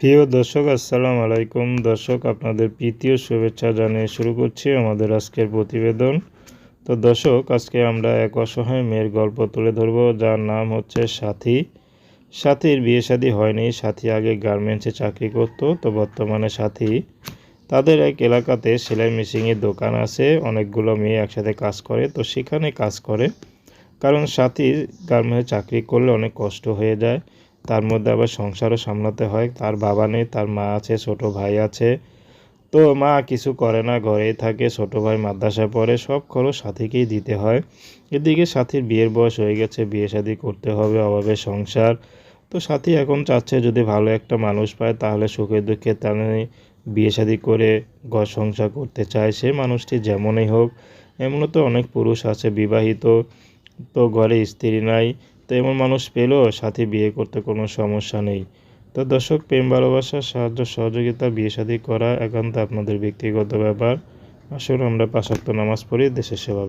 প্রিয় দর্শক, আসসালামু আলাইকুম। দর্শক, আপনাদের প্রীতীয় শুভেচ্ছা জানিয়ে শুরু করছি আমাদের আজকের প্রতিবেদন। তো দর্শক, আজকে আমরা এক অসহায় মেয়ের গল্প তুলে ধরব, যার নাম হচ্ছে সাথী। সাথীর বিয়ে শাদী হয়নি, সাথী আগে গার্মেন্টসে চাকরি করত, তো বর্তমানে সাথী তাদের এক এলাকাতে সেলাই মেশিনের দোকান আছে, অনেকগুলো মেয়ে একসাথে কাজ করে, তো সেখানে কাজ করে। কারণ সাথীর গার্মেন্টসে চাকরি করলে অনেক কষ্ট হয়ে যায় তার মধ্যে আবার সংসারও সামলাতে হয়। তার বাবা নেই, তার মা আছে, ছোট ভাই আছে। তো মা কিছু করে না, ঘরেই থাকে, ছোট ভাই মাদ্রাসায় পড়ে, সব খরচ সাথীকেই দিতে হয়। এদিকে সাথীর বিয়ের বয়স হয়ে গেছে, বিয়ে শাদি করতে হবে, অভাবে সংসার। তো সাথী এখন চাচ্ছে যদি ভালো একটা মানুষ পায়, তাহলে সুখে দুঃখে তার বিয়ে শাদি করে ঘর সংসার করতে চায়। সে মানুষটি যেমনই হোক, এমনও তো অনেক পুরুষ আছে বিবাহিত। তো ঘরে স্ত্রী নাই তো এমন মানুষ পেলেও সাথে বিয়ে করতে কোনো সমস্যা নেই। তো দর্শক, প্রেম ভালোবাসার সাহায্য, সহযোগিতা, বিয়ে শাদী করা একান্ত আপনাদের ব্যক্তিগত ব্যাপার। আসলে আমরা পাশাক্ত নামাজ পড়ি, দেশের সেবা